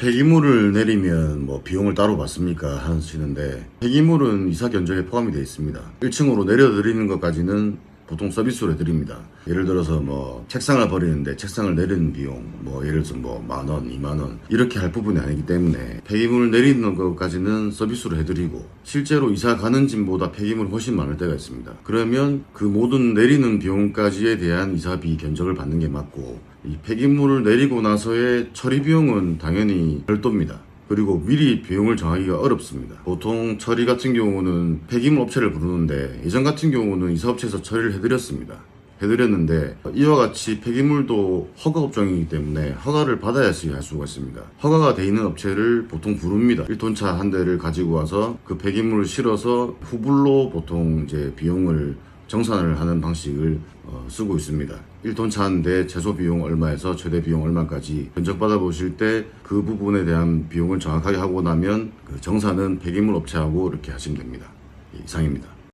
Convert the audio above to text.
폐기물을 내리면 뭐 비용을 따로 받습니까 하시는데 폐기물은 이사 견적에 포함이 되어 있습니다. 1층으로 내려드리는 것까지는 보통 서비스로 해드립니다. 예를 들어서 뭐 책상을 버리는데 책상을 내리는 비용 뭐 예를 들어서 뭐 만 원, 이만 원 이렇게 할 부분이 아니기 때문에 폐기물을 내리는 것까지는 서비스로 해드리고 실제로 이사 가는 짐보다 폐기물이 훨씬 많을 때가 있습니다. 그러면 그 모든 내리는 비용까지에 대한 이사비 견적을 받는 게 맞고 이 폐기물을 내리고 나서의 처리 비용은 당연히 별도입니다. 그리고 미리 비용을 정하기가 어렵습니다. 보통 처리 같은 경우는 폐기물 업체를 부르는데 예전 같은 경우는 이사업체에서 처리를 해드렸습니다. 해드렸는데 이와 같이 폐기물도 허가 업종이기 때문에 허가를 받아야지 할 수가 있습니다. 허가가 돼 있는 업체를 보통 부릅니다. 1톤차 한 대를 가지고 와서 그 폐기물을 실어서 후불로 보통 이제 비용을 정산을 하는 방식을 어, 쓰고 있습니다. 1톤 차한대 최소 비용 얼마에서 최대 비용 얼마까지 견적받아 보실 때 그 부분에 대한 비용을 정확하게 하고 나면 그 정산은 폐기물 업체하고 이렇게 하시면 됩니다. 이상입니다.